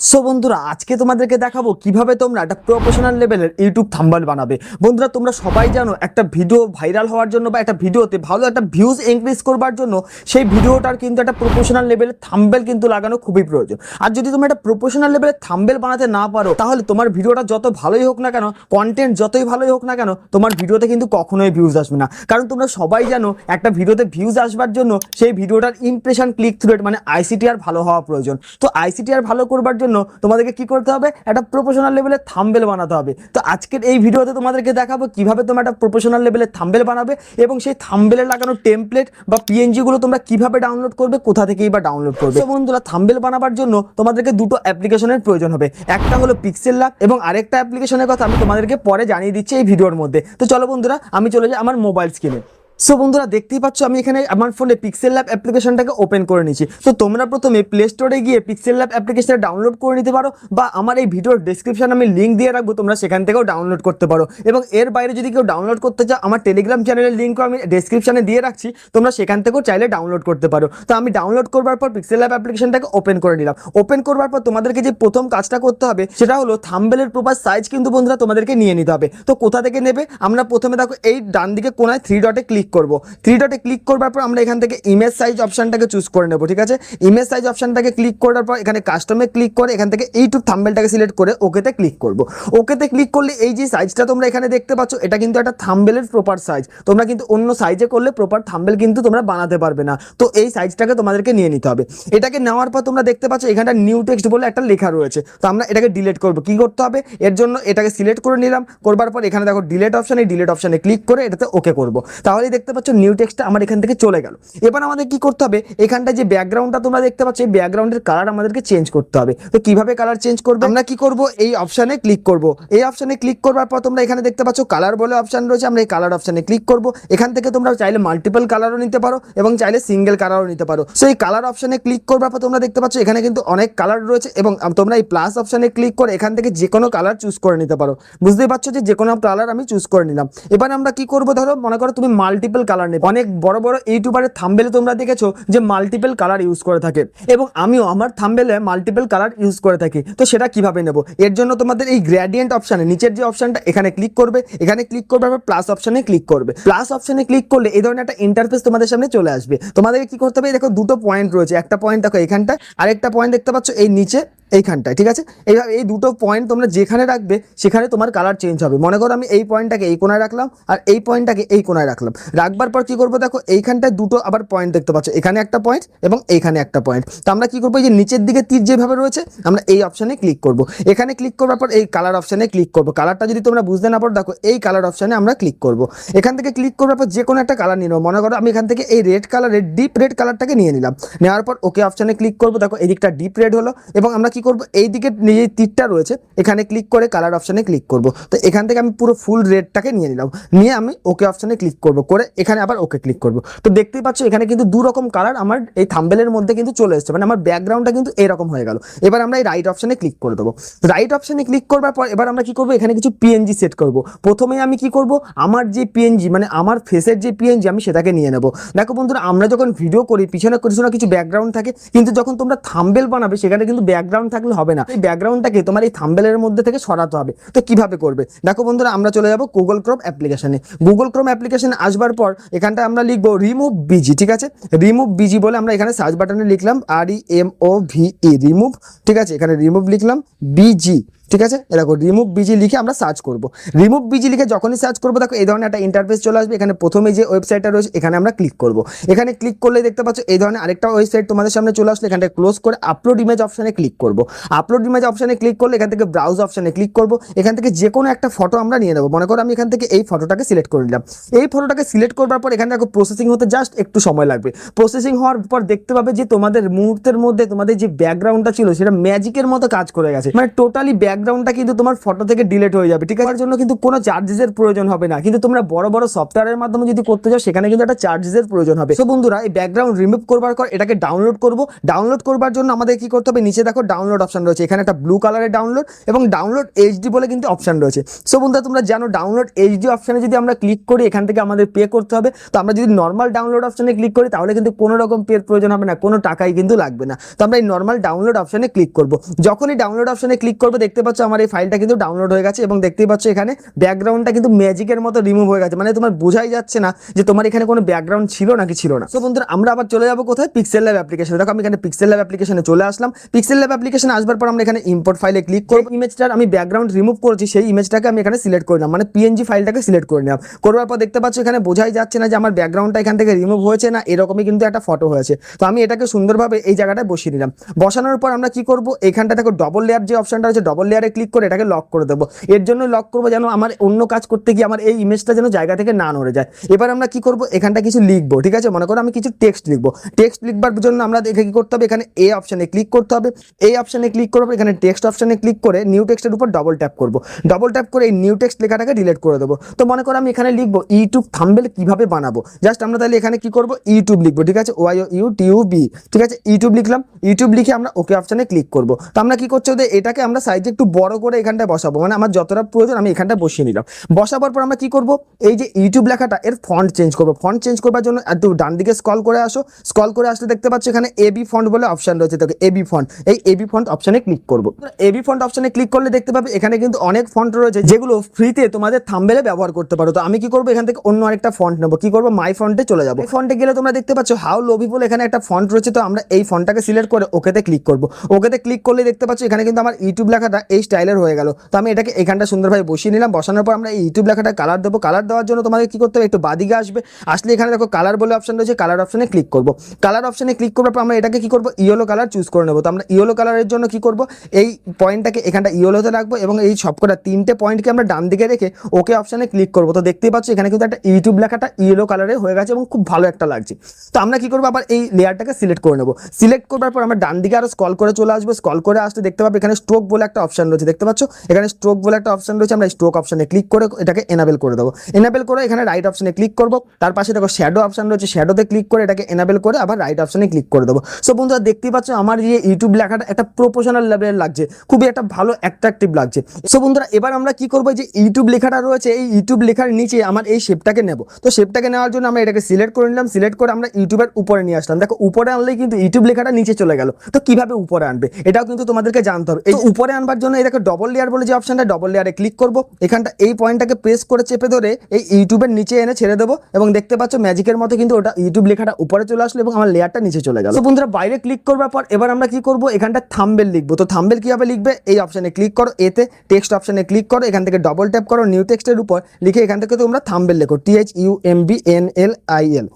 So বন্ধুরা, আজকে তোমাদেরকে দেখাবো কীভাবে তোমরা একটা প্রফেশনাল লেভেলের ইউটিউব থাম্বাল বানাবে। বন্ধুরা, তোমরা সবাই জানো, একটা ভিডিও ভাইরাল হওয়ার জন্য বা একটা ভিডিওতে ভালো একটা ভিউজ ইনক্রিজ করবার জন্য সেই ভিডিওটার কিন্তু একটা প্রফেশনাল লেভেলের থাম্বেল কিন্তু লাগানো খুবই প্রয়োজন। আর যদি তুমি একটা প্রফেশনাল লেভেলের থাম্বেল বানাতে না পারো, তাহলে তোমার ভিডিওটা যত ভালোই হোক না কেন কন্টেন্ট যতই ভালোই হোক না কেন, তোমার ভিডিওতে কিন্তু কখনোই ভিউজ আসবে না। কারণ তোমরা সবাই জানো, একটা ভিডিওতে ভিউজ আসবার জন্য সেই ভিডিওটার ইমপ্রেশন ক্লিক থ্রু রেট মানে আইসিটিআর ভালো হওয়া প্রয়োজন। তো আইসিটিআর ভালো করবার জন্য তোমাদেরকে কি করতে হবে? একটা প্রফেশনাল লেভেলের থাম্বেল বানাতে হবে। তো আজকের এই ভিডিওতে তোমাদেরকে দেখাবো কীভাবে তোমরা একটা প্রফেশনাল লেভেলের থাম্বেল বানাবে এবং সেই থাম্বেলে লাগানো টেমপ্লেট বা পিএনজি গুলো তোমরা কীভাবে ডাউনলোড করবে, কোথা থেকেই বা ডাউনলোড করবে। বন্ধুরা থাম্বেল বানাবার জন্য তোমাদেরকে দুটো অ্যাপ্লিকেশনের প্রয়োজন হবে। একটা হলো পিক্সেল ল্যাব এবং আরেকটা অ্যাপ্লিকেশনের কথা আমি তোমাদেরকে পরে জানিয়ে দিচ্ছি এই ভিডিওর মধ্যে। তো চলো বন্ধুরা, আমি চলে যাই আমার মোবাইল স্ক্রিনে সো বন্ধুরা, দেখতেই পাচ্ছ, আমি এখানে আমার ফোনে পিক্সেল ল্যাব অ্যাপ্লিকেশনটাকে ওপেন করে নিয়েছি। তো তোমরা প্রথমে প্লে স্টোরে গিয়ে পিক্সেল ল্যাব অ্যাপ্লিকেশনটা ডাউনলোড করে নিতে পারো বা আমার এই ভিডিওর ডিসক্রিপশন আমি লিঙ্ক দিয়ে রাখব, তোমরা সেখান থেকেও ডাউনলোড করতে পারো। এবং এর বাইরে যদি কেউ ডাউনলোড করতে চাও, আমার টেলিগ্রাম চ্যানেলের লিঙ্কও আমি ডিসক্রিপশনে দিয়ে রাখছি, তোমরা সেখান থেকেও চাইলে ডাউনলোড করতে পারো। তো আমি ডাউনলোড করবার পর পিক্সেল ল্যাব অ্যাপ্লিকেশনটাকে ওপেন করে নিলাম। ওপেন করবার পর তোমাদেরকে যে প্রথম কাজটা করতে হবে, সেটা হলো থাম্বেলের প্রপার সাইজ কিন্তু বন্ধুরা তোমাদেরকে নিয়ে নিতে হবে। তো কোথা থেকে নেবে? আমরা প্রথমে দেখো, এই ডান দিকে কোনায় থ্রি ডটে ক্লিক করব। থ্রি ডটে ক্লিক করবার পর আমরা এখান থেকে ইমেজ সাইজ অপশনটাকে চুজ করে নেব, ঠিক আছে? ইমেজ সাইজ অপশনটাকে ক্লিক করার পর এখানে কাস্টমে ক্লিক করে এখান থেকে এইটুক থাম্বেলটাকে সিলেক্ট করে ওকেতে ক্লিক করব। ওকেতে ক্লিক করলে এই যে সাইজটা তোমরা এখানে দেখতে পাচ্ছ, এটা কিন্তু একটা থাম্বেলের প্রপার সাইজ তোমরা কিন্তু অন্য সাইজে করলে প্রপার থাম্বেল কিন্তু তোমরা বানাতে পারবে না। তো এই সাইজটাকে তোমাদেরকে নিয়ে নিতে হবে। এটাকে নেওয়ার পর তোমরা দেখতে পাচ্ছ, এখানটা নিউ টেক্সট বলে একটা লেখা রয়েছে। তো আমরা এটাকে ডিলিট করব। কি করতে হবে? এর জন্য এটাকে সিলেক্ট করে নিলাম। করবার পর এখানে দেখো ডিলেট অপশন ডিলেট অপশানে ক্লিক করে এটাতে ওকে করব। তাহলেই দেখতে পাচ্ছ নিউ টেক্সটটা আমার এখান থেকে চলে গেল। এবার আমাদের কি করতে হবে? এখানটা যে ব্যাকগ্রাউন্ডটা তোমরা দেখতে পাচ্ছ, এই ব্যাকগ্রাউন্ডের কালার আমাদেরকে চেঞ্জ করতে হবে। তো কীভাবে কালার চেঞ্জ করবে? আমরা কি করব? এই অপশনে ক্লিক করব। এই অপশনে ক্লিক করবার পর তোমরা এখানে দেখতে পাচ্ছ কালার বলে অপশন রয়েছে, আমরা এই কালার অপশনে ক্লিক করব। এখান থেকে তোমরা চাইলে মাল্টিপল কালারও নিতে পারো এবং চাইলে সিঙ্গেল কালারও নিতে পারো। সেই কালার অপশনে ক্লিক করবার পর তোমরা দেখতে পাচ্ছ, এখানে কিন্তু অনেক কালার রয়েছে এবং তোমরা এই প্লাস অপশনে ক্লিক করে এখান থেকে যে কোনো কালার চুজ করে নিতে পারো। বুঝতেই পারছ যে যে কোনো কালার আমি চুজ করে নিলাম। এবার আমরা কি করব ধরো? মনে করো তুমি মাল্টিপল কালার নেবে। অনেক বড় বড় ইউটিউবারের থাম্বেলে তোমরা দেখেছ যে মাল্টিপল কালার ইউজ করে থাকে। এবং আমিও আমার থাম্বেলে মাল্টিপল কালার ইউজ করে থাকি। তো সেটা কীভাবে নেব? এর জন্য তোমাদের এই গ্র্যাডিয়েন্ট অপশানে নিচের যে অপশনটা এখানে ক্লিক করবে। এখানে ক্লিক করবে, আবার প্লাস অপশানে ক্লিক করবে। প্লাস অপশানে ক্লিক করলে এই ধরনের একটা ইন্টারফেস তোমাদের সামনে চলে আসবে। তোমাদেরকে কি করতে হবে? দেখো দুটো পয়েন্ট রয়েছে। একটা পয়েন্ট দেখো এখানটা আরেকটা পয়েন্ট দেখতে পাচ্ছ এই নিচে। এইখানটায়, ঠিক আছে? এইভাবে এই দুটো পয়েন্ট তোমরা যেখানে রাখবে, সেখানে তোমার কালার চেঞ্জ হবে। মনে করো আমি এই পয়েন্টটাকে এই কোনায় রাখলাম, আর এই পয়েন্টটাকে এই কোনায় রাখলাম। রাখবার পর কি করব দেখো, এইখানটায় দুটো আবার পয়েন্ট দেখতে পাচ্ছ। এখানে একটা পয়েন্ট এবং এইখানে একটা পয়েন্ট তো আমরা কি করব, এই যে নিচের দিকে তীর যেভাবে রয়েছে, আমরা এই অপশানে ক্লিক করব। এখানে ক্লিক করবার পর এই কালার অপশানে ক্লিক করব। কালারটা যদি তোমরা বুঝতে না পারো, দেখো, এই কালার অপশানে আমরা ক্লিক করব। এখান থেকে ক্লিক করবার পর যে কোনো একটা কালার নিয়ে নেব মনে করো আমি এখান থেকে এই রেড কালারের ডিপ রেড কালারটাকে নিয়ে নিলাম। নেওয়ার পর ওকে অপশানে ক্লিক করব। দেখো, এদিকটা ডিপ রেড হলো এবং আমরা কি করব? এই দিকে যে তীরটা রয়েছে, এখানে ক্লিক করে কালার অপশানে ক্লিক করব। তো এখান থেকে আমি পুরো ফুল রেডটাকে নিয়ে নিলাম। নিয়ে আমি ওকে অপশানে ক্লিক করব, করে এখানে আবার ওকে ক্লিক করব। তো দেখতেই পাচ্ছ, এখানে কিন্তু দু রকম কালার আমার এই থাম্বেলের মধ্যে কিন্তু চলে এসেছে। মানে আমার ব্যাকগ্রাউন্ডটা কিন্তু এরকম হয়ে গেল। এবার আমরা এই রাইট অপশানে ক্লিক করে দেবো। রাইট অপশানে ক্লিক করবার পর এবার আমরা কি করব? এখানে কিছু পিএনজি সেট করব। প্রথমে আমি কি করব? আমার যে পিএনজি মানে আমার ফেসের যে পিএনজি আমি সেটাকে নিয়ে নেব। দেখো বন্ধুরা, আমরা যখন ভিডিও করি, পিছনে কিছু না কিছু ব্যাকগ্রাউন্ড থাকে, কিন্তু যখন তোমরা থাম্বেল বানাবে, সেখানে কিন্তু ব্যাকগ্রাউন্ড থাকলে হবে না। এই ব্যাকগ্রাউন্ডটাকে তোমার এই থাম্বেলের মধ্যে থেকে সরাতে হবে। তো কীভাবে করবে? দেখো বন্ধুরা, আমরা চলে যাব গুগল ক্রোম অ্যাপ্লিকেশনে গুগল ক্রোম অ্যাপ্লিকেশান আসবার পর এখানটা আমরা লিখব রিমুভ বিজি ঠিক আছে? রিমুভ বিজি বলে আমরা এখানে সার্চ বাটনে লিখলাম R E M O V remove ঠিক আছে? এখানে রিমুভ লিখলাম বিজি ঠিক আছে? এরকম রিমুভ বিজি লিখে আমরা সার্চ করব। রিমুভ বিজি লিখে যখনই সার্চ করব, দেখো, এই ধরনের একটা ইন্টারফেস চলে আসবে। এখানে প্রথমে যে ওয়েবসাইটটা রয়েছে, এখানে আমরা ক্লিক করব। এখানে ক্লিক করলে দেখতে পাচ্ছ, এই ধরনের আরেকটা ওয়েবসাইট তোমাদের সামনে চলে আসলে। এখানটা ক্লোজ করে আপলোড ইমেজ অপশানে ক্লিক করব। আপলোড ইমেজ অপশানে ক্লিক করলে এখান থেকে ব্রাউজ অপশানে ক্লিক করব। এখান থেকে যে কোনো একটা ফটো আমরা নিয়ে নেব। মনে করো আমি এখান থেকে এই ফটোটাকে সিলেক্ট করে নিলাম। এই ফটোটাকে সিলেক্ট করবার পর এখানে দেখো প্রসেসিং হতে জাস্ট একটু সময় লাগবে। প্রসেসিং হওয়ার পর দেখতে পাবে যে তোমাদের মুহূর্তের মধ্যে তোমাদের যে ব্যাকগ্রাউন্ডটা ছিল, সেটা ম্যাজিকের মতো কাজ করে গেছে। মানে টোটালি ব্যাক ব্যাকগ্রাউন্ডটা কিন্তু তোমার ফটো থেকে ডিলেট হয়ে যাবে, ঠিক আছে? জন্য কিন্তু কোনো চার্জেসের প্রয়োজন হবে না। কিন্তু তোমরা বড় বড় সফটওয়্যারের মাধ্যমে যদি করতে চাও, সেখানে কিন্তু একটা চার্জেসের প্রয়োজন হবে। তো বন্ধুরা, এই ব্যাকগ্রাউন্ড রিমুভ করবার পর এটাকে ডাউনলোড করব। ডাউনলোড করবার জন্য আমাদের কি করতে হবে? নিচে দেখো ডাউনলোড অপশন রয়েছে। এখানে একটা ব্লু কালারের ডাউনলোড এবং ডাউনলোড এইচডি বলে কিন্তু অপশন রয়েছে। সো বন্ধুরা, তোমরা জানো ডাউনলোড এইচডি অপশানে যদি আমরা ক্লিক করি, এখান থেকে আমাদের পে করতে হবে। তো আমরা যদি নর্মাল ডাউনলোড অপশানে ক্লিক করি, তাহলে কিন্তু কোনো রকম পের প্রয়োজন হবে না, কোনো টাকাই কিন্তু লাগবে না। তো আমরা এই নর্মাল ডাউনলোড অপশানে ক্লিক করব। যখনই ডাউনলোড অপশানে ক্লিক করব, দেখতে পাচ্ছ আমার এই ফাইলটা কিন্তু ডাউনলোড হয়ে গেছে এবং দেখতেই পাচ্ছ এখানে ব্যাকগ্রাউন্ডটা কিন্তু ম্যাজিকের মতো রিমুভ হয়ে গেছে। মানে তোমার বোঝাই যাচ্ছে না যে তোমার এখানে কোনো ব্যাকগ্রাউন্ড ছিল নাকি ছিল না। তো বন্ধুরা, আমরা আবার চলে যাব কোথায়? পিক্সেল ল্যাব অ্যাপ্লিকেশনে দেখো, আমি এখানে পিক্সেল ল্যাব অ্যাপ্লিকেশনে চলে আসলাম। পিক্সেল ল্যাব অ্যাপ্লিকেশনে আসবার পর আমরা এখানে ইম্পোর্ট ফাইলে ক্লিক করব। ইমেজটার আমি ব্যাকগ্রাউন্ড রিমুভ করেছি, সেই ইমেজটাকে আমি এখানে সিলেক্ট করে নিলাম। মানে পিএনজি ফাইলটাকে সিলেক্ট করে নিলাম। করবার পর দেখতে পাচ্ছ এখানে বোঝাই যাচ্ছে না যে আমার ব্যাকগ্রাউন্ডটা এখান থেকে রিমুভ হয়েছে না, এরকমই কিন্তু একটা ফটো হয়েছে। তো আমি এটাকে সুন্দরভাবে এই জায়গাটায় বসিয়ে নিলাম বসানোর পর আমরা কি করব? এখানটা দেখো ডবল লেয়ার যে অপশনটা রয়েছে ডবল ক্লিক করে এটাকে লক করে দেবো। এর জন্য লক করব যেন আমার অন্য কাজ করতে গিয়ে আমার এই ইমেজটা যেন জায়গা থেকে না নড়ে যায়। এবার আমরা কি করব? এখানটা কিছু লিখব, ঠিক আছে? মনে করো আমি কিছু টেক্সট লিখব। টেক্সট লিখবার জন্য আমরা দেখে কি করতে হবে? এখানে এ অপশানে ক্লিক করতে হবে। এই অপশানে ক্লিক করব এখানে টেক্সট অপশানে ক্লিক করে নিউ টেক্সটের উপর ডবল ট্যাপ করব। ডবল ট্যাপ করে এই নিউ টেক্সট লেখাটাকে ডিলিট করে দেবো। তো মনে করো আমি এখানে লিখব ইউটিউব থাম্বেল কীভাবে বানাবো? জাস্ট আমরা তাহলে এখানে কি করব? ইউটিউব লিখব, ঠিক আছে? ওয়াই ইউ টিউ বি ঠিক আছে? ইউটিউব লিখলাম। ইউটিউব লিখে আমরা ওকে অপশানে ক্লিক করব। তো আমরা কি করছি ওদের? এটাকে আমরা সাইজে একটু বড় করে এখানটায় বসাবো। মানে আমার যতটা প্রয়োজন, আমি এখানটা বসিয়ে নিলাম। বসাবার পর আমরা কি করব? এই যে ইউটিউব লেখাটা, এর ফন্ট চেঞ্জ করব। ফন্ট চেঞ্জ করবার জন্য একটু ডান দিকে স্কল করে আসো। স্কল করে আসলে দেখতে পাচ্ছ এখানে এবি ফন্ট বলে অপশন রয়েছে। তোকে এবি ফন্ট এই এবি ফন্ট অপশনে ক্লিক করব। এবি ফন্ট অপশনে ক্লিক করলে দেখতে পাবে এখানে কিন্তু অনেক ফন্ট রয়েছে, যেগুলো ফ্রিতে তোমাদের থাম্বেলে ব্যবহার করতে পারো। তো আমি কি করব? এখান থেকে অন্য আরেকটা ফন্ট নেব। কি করব? মাই ফন্টে চলে যাব। ফন্টে গেলে তোমরা দেখতে পাচ্ছ হাউ লোভি বলে এখানে একটা ফন্ট রয়েছে। তো আমরা এই ফন্টটাকে সিলেক্ট করে ওকেতে ক্লিক করব। ওকেতে ক্লিক করলে দেখতে পাচ্ছ এখানে কিন্তু আমার ইউটিউব লেখাটা এই স্টাইলের হয়ে গেল। তো আমি এটাকে এখানটা সুন্দরভাবে বসিয়ে নিলাম। বসানোর পর আমরা এই ইউটিউব লেখাটা কালার দেবো। কালার দেওয়ার জন্য তোমাকে কি করতে হবে? একটু বাদিকে আসবে। আসলে এখানে দেখো কালার বলে অপশন রয়েছে। কালার অপশানে ক্লিক করব। কালার অপশানে ক্লিক করার পর আমরা এটাকে কি করব? ইয়েলো কালার চুজ করে নেব। তো আমরা ইয়েলো কালারের জন্য কি করব? এই পয়েন্টটাকে এখানটা ইয়েলোতে রাখব এবং এই সবকটা তিনটে পয়েন্টকে আমরা ডান দিকে রেখে ওকে অপশানে ক্লিক করব। তো দেখতেই পাচ্ছ এখানে কিন্তু একটা ইউটিউব লেখাটা ইয়েলো কালারে হয়ে গেছে এবং খুব ভালো একটা লাগছে। তো আমরা কি করব? আবার এই লেয়ারটাকে সিলেক্ট করে নেব। সিলেক্ট করবার পর আমরা ডান দিকে আরও স্কল করে চলে আসব। স্কল করে আসতে দেখতে পাবো এখানে স্ট্রোক বলে একটা অপশন রয়েছে, দেখতে পাচ্ছ? এখানে স্ট্রোক বলে একটা অপশন রয়েছে, আমরা স্ট্রোক অপশনে ক্লিক করে, এটাকে এনাবেল করে দেবো। এনাবেল করে এখানে রাইট অপশনে ক্লিক করব, তার পাশে দেখো শ্যাডো অপশন রয়েছে শ্যাডোতে ক্লিক করে এটাকে এনাবেল করে আবার রাইট অপশনে ক্লিক করে দেবো। সো বন্ধুরা, দেখতেই পাচ্ছ আমার যে ইউটিউব লেখাটা একটা প্রফেশনাল লেভেলের লাগছে, খুবই একটা ভালো অ্যাট্রাকটিভ লাগছে। সো বন্ধুরা, এবার আমরা কি করব যে ইউটিউব লেখাটা রয়েছে, এই ইউটিউব লেখার নিচে আমার এই শেপটাকে নেব। তো শেপটাকে নেওয়ার জন্য আমরা এটাকে সিলেক্ট করে নিলাম সিলেক্ট করে আমরা ইউটিউবের উপরে নিয়ে আসলাম। দেখো, উপরে আনলেই কিন্তু ইউটিউব লেখাটা নিচে চলে গেল। তো কীভাবে উপরে আনবে? এটাও কিন্তু তোমাদেরকে জানতে হবে। এই উপরে আনবার জন্য এটাকে ডবল লেয়ার বলে যে অপশনটা ডবল লেয়ারে ক্লিক করব। এখানটা এই পয়েন্টটাকে প্রেস করে চেপে ধরে এই ইউটিউবের নিচে এনে ছেড়ে দেবো এবং দেখতে পাচ্ছ ম্যাজিকের মতো কিন্তু ওটা ইউটিউব লেখাটা উপরে চলে আসলো এবং আমার লেয়ারটা নিচে চলে গেল। বন্ধুরা, বাইরে ক্লিক করবার পর এবার আমরা কি করব? এখানটা থাম্বেল লিখব। তো থাম্বেল কীভাবে লিখবে? এই অপশনে ক্লিক করো। এতে টেক্সট অপশনে ক্লিক করো। এখান থেকে ডবল ট্যাপ করো। নিউ টেক্সটের উপর লিখে এখান থেকে তোমরা থাম্বেল লেখো। T H U M B N L I L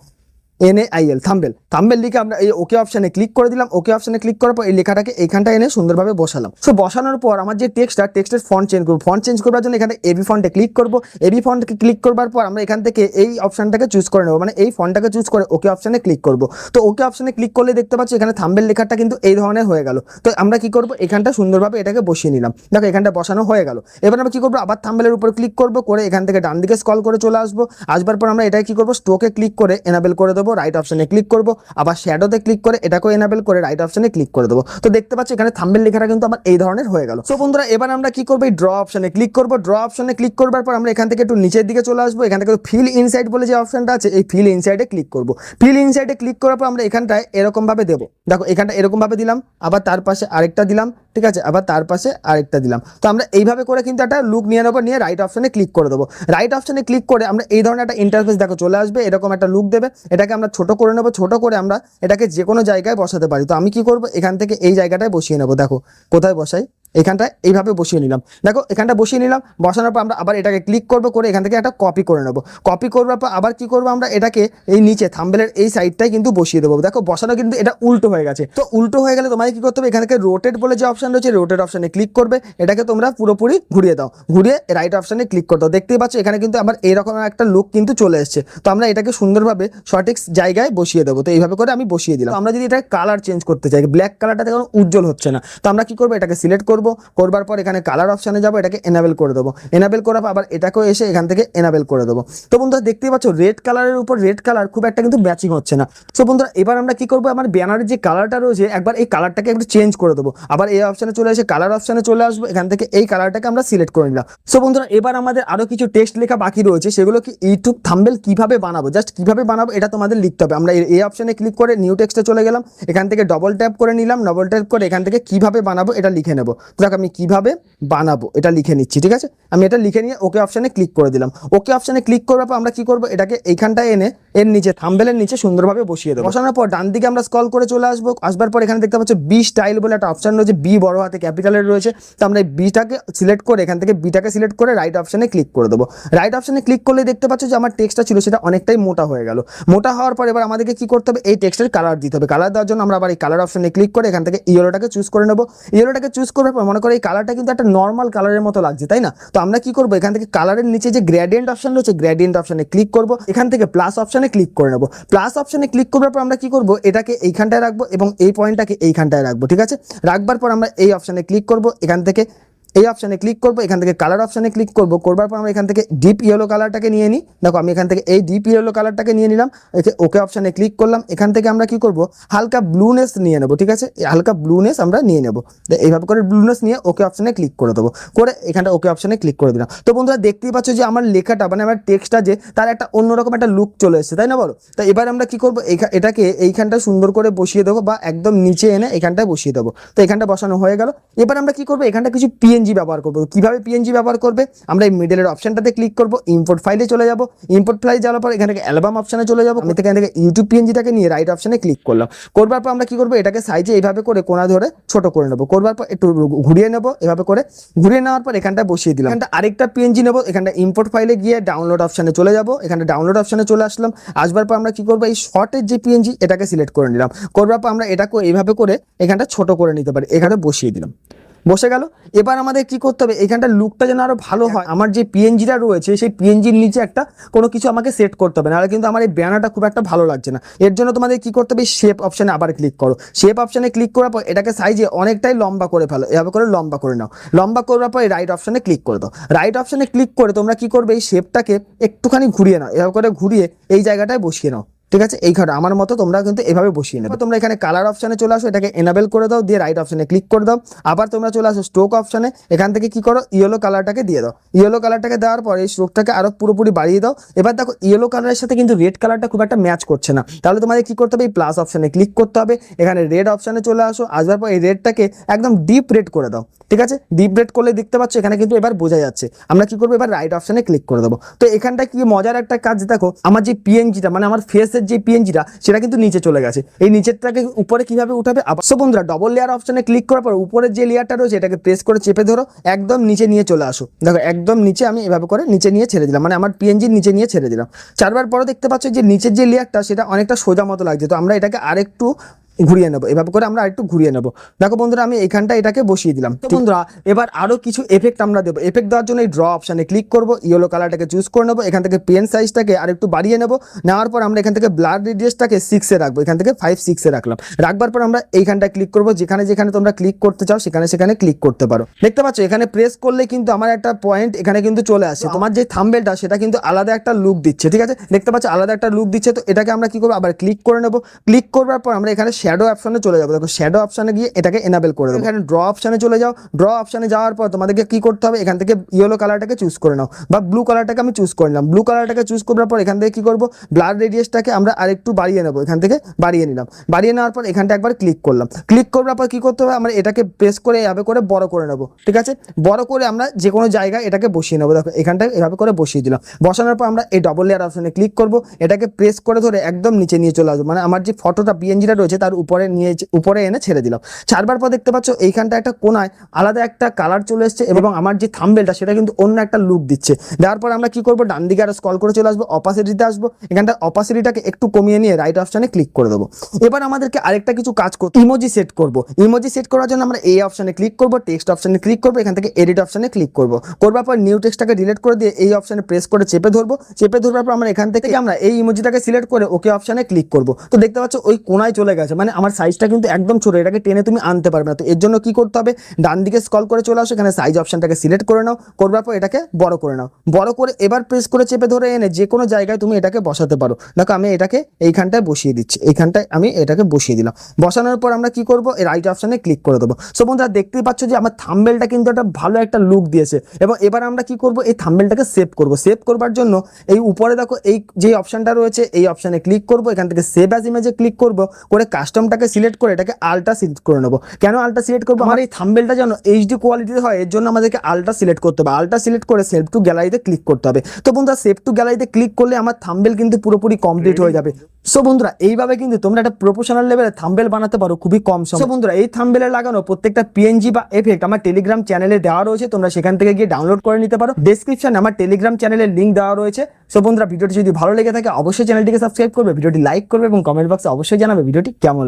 N A I L thumbnail thumbnail লিখে আমরা এই ওকে অপশানে ক্লিক করে দিলাম। ওকে অপশানে ক্লিক করার পর এই লেখাটাকে এইখানটা এনে সুন্দরভাবে বসালাম। সো বসানোর পর আমার যে টেক্সটটা টেক্সটের ফন্ট চেঞ্জ করব। ফন্ট চেঞ্জ করবার জন্য এখানে এবি ফন্টে ক্লিক করব। এবি ফন্টকে ক্লিক করবার পর আমরা এখান থেকে এই অপশানটাকে চুজ করে নেব। মানে এই ফন্টটাকে চুজ করে ওকে অপশানে ক্লিক করব। তো ওকে অপশানে ক্লিক করলে দেখতে পাচ্ছি এখানে থাম্বেল লেখাটা কিন্তু এই ধরনের হয়ে গেল। তো আমরা কি করব? এখানটা সুন্দরভাবে এটাকে বসিয়ে নিলাম। দেখো, এখানটা বসানো হয়ে গেল। এবার আমরা কি করব? আবার থাম্বেলের উপর ক্লিক করব। করে এখান থেকে ডান দিকে স্কল করে চলে আসব। আসবার পর আমরা এটাকে কি করব? স্টোকে ক্লিক করে এনাবেল করে দেবো। রাইট অপশনে ক্লিক করব, আবার শ্যাডোতে ক্লিক করে এটাকেও এনাবেল করে রাইট অপশনে ক্লিক করে দেবো। তো দেখতে পাচ্ছি এখানে থাম্বেল লেখাটা কিন্তু আমার এই ধরনের হয়ে গেল। সো বন্ধুরা, এবার আমরা কি করব? এই ড্র অপশনে ক্লিক করব। ড্র অপশনে ক্লিক করবার পর আমরা এখান থেকে একটু নিচের দিকে চলে আসব। এখান থেকে ফিল ইনসাইড বলে যে অপশনটা আছে, এই ফিল ইনসাইডে ক্লিক করব। ফিল ইনসাইডে ক্লিক করার পর আমরা এখানটায় এরকম ভাবে দেবো। দেখো, এখানটা এরকম ভাবে দিলাম, আবার তার পাশে আরেকটা দিলাম, ঠিক আছে? আবার তার পাশে আরেকটা দিলাম। তো আমরা এইভাবে করে কিন্তু একটা লুক নিয়ে নেব নিয়ে রাইট অপশনে ক্লিক করে দেবো। রাইট অপশনে ক্লিক করে আমরা এই ধরনের একটা ইন্টারফেস দেখো, চলে আসবে, এরকম একটা লুক দেবে। এটাকে আমরা ছোট করে নেব, ছোট করে আমরা এটাকে যে কোনো জায়গায় বসাতে পারি। তো আমি কি করব? এখান থেকে এই জায়গাটায় বসিয়ে নেব। দেখো, কোথায় বসাই? এখানটায় এইভাবে বসিয়ে নিলাম। দেখো, এখানটা বসিয়ে নিলাম, বসানোর পর আমরা আবার এটাকে ক্লিক করব করে এখান থেকে একটা কপি করে নেব। কপি করবার পর আবার কি করব আমরা? এটাকে এই নিচে থাম্বেলের এই সাইডটাই কিন্তু বসিয়ে দেবো। দেখো, বসানো কিন্তু এটা উল্টো হয়ে গেছে। তো উল্টো হয়ে গেলে তোমাকে কি করতে হবে? এখান থেকে রোটেট বলে যে অপশন রয়েছে রোটেট অপশানে ক্লিক করবে। এটাকে তোমরা পুরোপুরি ঘুরিয়ে দাও। ঘুরিয়ে রাইট অপশানে ক্লিক করে দাও। দেখতেই পাচ্ছ, এখানে কিন্তু আমার এইরকম একটা লুক কিন্তু চলে এসছে। তো আমরা এটাকে সুন্দরভাবে সঠিক জায়গায় বসিয়ে দেবো। তো এইভাবে করে আমি বসিয়ে দিলাম। আমরা যদি এটা কালার চেঞ্জ করতে চাই ব্ল্যাক কালারটা দেখুন উজ্জ্বল হচ্ছে না। তো আমরা কি করব? এটাকে সিলেক্ট করব। করব, করবার পর এখানে কালার অপশানে যাব, এটাকে এনাবেল করে দেবো। এনাবেল করার আবার এটাকেও এসে এখান থেকে এনাবেল করে দেবো। তো বন্ধুরা, দেখতেই পাচ্ছ রেড কালারের উপর রেড কালার খুব একটা কিন্তু ম্যাচিং হচ্ছে না। তো বন্ধুরা, এবার আমরা কি করব, আমার ব্যানারের যে কালারটা রয়েছে, একবার এই কালারটাকে একটু চেঞ্জ করে দেবো। আবার এই অপশানে চলে এসে কালার অপশানে চলে আসব, এখান থেকে এই কালারটাকে আমরা সিলেক্ট করে নিলাম। সো বন্ধুরা, এবার আমাদের আরও কিছু টেক্সট লেখা বাকি রয়েছে, সেগুলো কি ইউটিউব থাম্বেল কীভাবে বানাবো? জাস্ট কীভাবে বানাবো, এটা তোমাদের লিখতে হবে। আমরা এই- অপশানে ক্লিক করে নিউ টেক্সটে চলে গেলাম, এখান থেকে ডবল ট্যাপ করে নিলাম ডবল ট্যাপ করে এখান থেকে কীভাবে বানাবো, এটা লিখে নেব। দেখো আমি কীভাবে বানাবো, এটা লিখে নিচ্ছি, ঠিক আছে? আমি এটা লিখে নিয়ে ওকে অপশানে ক্লিক করে দিলাম। ওকে অপশানে ক্লিক করার পর আমরা কি করব? এটাকে এইখানটায় এনে এর নিচে থাম্বেলের নিচে সুন্দরভাবে বসিয়ে দেবো। বসানোর পর ডান দিকে আমরা স্কল করে চলে আসব। আসবার পর এখানে দেখতে পাচ্ছ বি স্টাইল বলে একটা অপশান রয়েছে। বি বড় হাতে ক্যাপিটালের রয়েছে। তো আমরা এই বিটাকে সিলেক্ট করে এখান থেকে বিটাকে সিলেক্ট করে রাইট অপশনে ক্লিক করে দেবো। রাইট অপশানে ক্লিক করলে দেখতে পাচ্ছ যে আমার টেক্সটটা ছিল সেটা অনেকটাই মোটা হয়ে গেল। মোটা হওয়ার পর এবার আমাদেরকে কি করতে হবে? এই টেক্সটের কালার দিতে হবে। কালার দেওয়ার জন্য আমরা আবার এই কালার অপশানে ক্লিক করে এখান থেকে ইয়েলোটাকে চুজ করে নেব। ইয়েলোটাকে চুজ করার পর মনে করো এই কালারটা কিন্তু একটা নর্মাল কালারের মতো লাগছে, তাই না? তো আমরা কি করব? এখান থেকে কালারের নিচে যে গ্রেডিয়েন্ট অপশন রয়েছে গ্র্যাডিয়েন্ট অপশানে ক্লিক করব। এখান থেকে প্লাস অপশনে ক্লিক করে নেব। প্লাস অপশনে ক্লিক করার পর আমরা কি করব? এটাকে এইখানটায় রাখব এবং এই পয়েন্টটাকে এইখানটায় রাখব, ঠিক আছে? রাখবার পর আমরা এই অপশনে ক্লিক করব, এখান থেকে এই অপশানে ক্লিক করব, এখান থেকে কালার অপশানে ক্লিক করব, করবার পর আমরা এখান থেকে ডিপ ইয়েলো কালারটাকে নিয়ে নিই। দেখো, আমি এখান থেকে এই ডিপ ইয়েলো কালারটাকে নিয়ে নিলাম, এতে ওকে অপশানে ক্লিক করলাম, এখান থেকে আমরা কি করব? হালকা ব্লুনেস নিয়ে নেব, ঠিক আছে? হালকা ব্লুনেস আমরা নিয়ে নেব। এইভাবে করে ব্লুনেস নিয়ে ওকে অপশানে ক্লিক করে দেবো। করে এখানটা ওকে অপশানে ক্লিক করে দিলাম। তো বন্ধুরা, দেখতেই পাচ্ছ যে আমার লেখাটা মানে আমার টেক্সটটা যে, তার একটা অন্যরকম একটা লুক চলে এসেছে, তাই না বলো? তো এবার আমরা কি করব? এটাকে এইখানটা সুন্দর করে বসিয়ে দেবো বা একদম নিচে এনে এখানটায় বসিয়ে দেবো। তো এখানটা বসানো হয়ে গেল। এবার আমরা কি করব? এখানটা কিছু পিএনজি ব্যবহার করব। কীভাবে পিএনজি ব্যবহার করবে? আমরা এই মিডলের অপশানটাতে ক্লিক করব ইম্পোর্ট ফাইলে চলে যাব। ইম্পোর্ট ফাইলে যাওয়ার পর এখান অ্যালবাম অপশানে চলে যাব। আমি এখান থেকে ইউটিউব পিএনজিটাকে নিয়ে রাইট অপশানে ক্লিক করলাম। করবার পর আমরা কি করব? এটাকে সাইজে এইভাবে করে কোনা ধরে ছোট করে নেব। করবার পর একটু ঘুরিয়ে নেব, এভাবে করে। ঘুরিয়ে নেওয়ার পর এখানটা বসিয়ে দিলাম। এখানটা আরেকটা পিএনজি নেব। এখানটা ইম্পোর্ট ফাইলে গিয়ে ডাউনলোড অপশানে চলে যাব। এখানে ডাউনলোড অপশানে চলে আসলাম। আসবার পর আমরা কি করব? এই শর্টের যে পিএনজি এটাকে সিলেক্ট করে নিলাম। করবার পর আমরা এটাকে এইভাবে করে এখানটা ছোট করে নিতে পারি। এখানে বসিয়ে দিলাম। বসে গেল। এবার আমাদের কি করতে হবে? এখানটার লুকটা যেন আরও ভালো হয়। আমার যে পিএনজিটা রয়েছে, সেই পিএনজির নিচে একটা কোনো কিছু আমাকে সেট করতে হবে। নাহলে কিন্তু আমার এই ব্যানারটা খুব একটা ভালো লাগছে না। এর জন্য তোমাদের কি করতে হবে? শেপ অপশনে আবার ক্লিক করো। শেপ অপশনে ক্লিক করার পর এটাকে সাইজে অনেকটাই লম্বা করে ফেলো। এভাবে করে লম্বা করে নাও। লম্বা করার পর রাইট অপশনে ক্লিক করে দাও। রাইট অপশনে ক্লিক করে তোমরা কি করবে? এই শেপটাকে একটুখানি ঘুরিয়ে নাও। এভাবে করে ঘুরিয়ে এই জায়গাটায় বসিয়ে নাও। ঠিক আছে? এই এইখানে আমার মতো, তোমরা কিন্তু এভাবে বসিয়ে নেবে। তোমরা এখানে কালার অপশনে চলে আসো, এটাকে এনাবেল করে দাও, দিয়ে রাইট অপশনে ক্লিক করে দাও। আবার তোমরা চলে আসো স্ট্রোক অপশনে এখান থেকে কি করো? ইয়েলো কালারটাকে দিয়ে দাও। ইয়েলো কালারটাকে দেওয়ার পর এই স্ট্রোকটাকে আরও পুরোপুরি বাড়িয়ে দাও। এবার দেখো ইয়েলো কালারের সাথে কিন্তু রেড কালারটা খুব একটা ম্যাচ করছে না। তাহলে তোমাদের কি করতে হবে? এই প্লাস অপশনে ক্লিক করতে হবে। এখানে রেড অপশনে চলে আসো আসবার পর এই রেডটাকে একদম ডিপ রেড করে দাও। ঠিক আছে? ডিপ রেড করলে দেখতে পাচ্ছ, এখানে কিন্তু এবার বোঝা যাচ্ছে। আমরা কি করব? এবার রাইট অপশনে ক্লিক করে দেবো। তো এখানটা কি মজার একটা কাজ দেখো, আমার যে পিএনজিটা মানে আমার ফেসের যে পিএনজিটা সেটা কিন্তু নিচে চলে গেছে। এই নিচেরটাকে উপরে কীভাবে উঠাবে? আবার সো বন্ধুরা ডবল লেয়ার অপশনে ক্লিক করার পর উপরের যে লেয়ারটা রয়েছে, এটাকে প্রেস করে চেপে ধরো, একদম নিচে নিয়ে চলে আসো। দেখো, একদম নিচে আমি এভাবে করে নিচে নিয়ে ছেড়ে দিলাম মানে আমার পিএনজির নিচে নিয়ে ছেড়ে দিলাম। চারবার পরে দেখতে পাচ্ছ যে নিচের যে লেয়ারটা সেটা অনেকটা সোজা মতো লাগছে। তো আমরা এটাকে আরেকটু ঘুরিয়ে নেব। এভাবে করে আমরা আরেকটু ঘুরিয়ে নেব। দেখো বন্ধুরা আমি এখানটা এটাকে বসিয়ে দিলাম। তো বন্ধুরা এবার আরও কিছু এফেক্ট আমরা দেবো। এফেক্ট দেওয়ার জন্য এই ড্র অপশনে ক্লিক করব ইয়েলো কালারটাকে চুজ করে নেব এখান থেকে পেন সাইজটাকে আর একটু বাড়িয়ে নেব। নেওয়ার পর আমরা এখান থেকে ব্লাড রেডিয়াসটাকে সিক্সে রাখব। এখান থেকে ফাইভ সিক্সে রাখলাম। রাখবার পর আমরা এইখানটা ক্লিক করব। যেখানে যেখানে তোমরা ক্লিক করতে চাও সেখানে সেখানে ক্লিক করতে পারো। দেখতে পাচ্ছ এখানে প্রেস করলে কিন্তু আমার একটা পয়েন্ট এখানে কিন্তু চলে আসে। তোমার যে থাম্বেলটা সেটা কিন্তু আলাদা একটা লুক দিচ্ছে। ঠিক আছে? দেখতে পাচ্ছ আলাদা একটা লুক দিচ্ছে। তো এটাকে আমরা কি করব? আবার ক্লিক করে নেব। ক্লিক করবার পর আমরা এখানে শ্যাডো অপশানে চলে যাব। দেখো শ্যাডো অপশানে গিয়ে এটাকে এনাবেল করে দেবো। এখানে ড্র অপশানে চলে যাও। ড্র অপশানে যাওয়ার পর তোমাদেরকে কি করতে হবে? এখান থেকে ইয়েলো কালারটাকে চুজ করে নাও বা ব্লু কালারটাকে আমি চুজ করে নিলাম। ব্লু কালারটাকে চুজ করার পর এখান থেকে কি করব? ব্লাড রেডিয়াসটাকে আমরা আরেকটু বাড়িয়ে নেব। এখান থেকে বাড়িয়ে নিলাম। বাড়িয়ে নেওয়ার পর এখানটা একবার ক্লিক করলাম। ক্লিক করার পর কি করতে হবে? আমরা এটাকে প্রেস করে এভাবে করে বড় করে নেব। ঠিক আছে? বড় করে আমরা যে কোনো জায়গায় এটাকে বসিয়ে নেব। দেখো এখানটায় এভাবে করে বসিয়ে দিলাম। বসানোর পর আমরা এই ডবল লেয়ার অপশানে ক্লিক করব। এটাকে প্রেস করে ধরে একদম নিচে নিয়ে চলে আসব। মানে আমার যে ফটোটা পিএনজিটা রয়েছে, তার উপরে নিয়ে উপরে এনে ছেড়ে দিলাম। চারবার পর দেখতে পাচ্ছ এইখানটা একটা কোনায় আলাদা একটা কালার চলে এসছে এবং আমার যে থাম্বেলটা সেটা কিন্তু অন্য একটা লুক দিচ্ছে। দেওয়ার পর আমরা কি করব? ডান দিকে আরও স্কল করে চলে আসব অপাসিটিতে আসব। এখানটা অপাসিটিটাকে একটু কমিয়ে নিয়ে রাইট অপশানে ক্লিক করে দেবো। এবার আমাদেরকে আরেকটা কিছু কাজ করতে ইমোজি সেট করব। ইমোজি সেট করার জন্য আমরা এই অপশানে ক্লিক করব টেক্সট অপশানে ক্লিক করব, এখান থেকে এডিট অপশানে ক্লিক করব। করবার পর নিউ টেক্সটটাকে ডিলিট করে দিয়ে এই অপশানে প্রেস করে চেপে ধরবো। চেপে ধরবার পর আমরা এখান থেকে আমরা এই ইমোজিটাকে সিলেক্ট করে ওকে অপশানে ক্লিক করব। তো দেখতে পাচ্ছ ওই কোনায় চলে গেছে। মানে মানে আমার সাইজটা কিন্তু একদম ছোটো, এটাকে টেনে তুমি আনতে পারবে না। তো এর জন্য কি করতে হবে? ডান দিকে স্কল করে চলে আসো, এখানে সাইজ অপশনটাকে সিলেক্ট করে নাও, করবার পর এটাকে বড় করে নাও। বড় করে এবার প্রেস করে চেপে ধরে এনে যে কোনো জায়গায় তুমি এটাকে বসাতে পারো। দেখো আমি এটাকে এইখানটায় বসিয়ে দিচ্ছি, এইখানটায় আমি এটাকে বসিয়ে দিলাম। বসানোর পর আমরা কি করব? এই রাইট অপশানে ক্লিক করে দেবো। সো বন্ধুরা, দেখতেই পাচ্ছ যে আমার থাম্বেলটা কিন্তু একটা ভালো একটা লুক দিয়েছে। এবং এবার আমরা কি করব? এই থাম্বেলটাকে সেভ করব। সেভ করবার জন্য এই উপরে দেখো এই যে অপশনটা রয়েছে, এই অপশানে ক্লিক করব, এখান থেকে সেভ অ্যাজ ইমেজে ক্লিক করব, করে কাস্টমটাকে সিলেক্ট করে এটাকে আলটা সিলেক্ট করে নেব। কেন আলটা সিলেক্ট করব? আমার এই থাম্বেলটা যেন এইচডি কোয়ালিটিতে হয় এর জন্য আমাদেরকে আলটা সিলেক্ট করতে হবে। আলটা সিলেক্ট করে সেভ টু গ্যালারিতে ক্লিক করতে হবে। তো বন্ধুরা সেভ টু গ্যালারিতে ক্লিক করলে আমার থাম্বেল কিন্তু পুরোপুরি কমপ্লিট হয়ে যাবে। সো বন্ধুরা এইভাবে কিন্তু তোমরা একটা প্রফেশনাল লেভেলে থাম্বেল বানাতে পারো খুবই কম সময়। বন্ধুরা এই থাম্বেলে লাগানো প্রত্যেকটা পিএনজি বা এফেক্ট আমার টেলিগ্রাম চ্যানেলে দেওয়া রয়েছে। তোমরা সেখান থেকে গিয়ে ডাউনলোড করে নিতে পারো। ডেসক্রিপশনে আমার টেলিগ্রাম চ্যানেলের লিঙ্ক দেওয়া রয়েছে। সো বন্ধুরা, ভিডিওটি যদি ভালো লেগে থাকে, অবশ্যই চ্যানেলটিকে সাবস্ক্রাইব করবে, ভিডিওটি লাইক করবে এবং কমেন্ট বক্সে অবশ্যই জানাবে ভিডিওটি কেমন।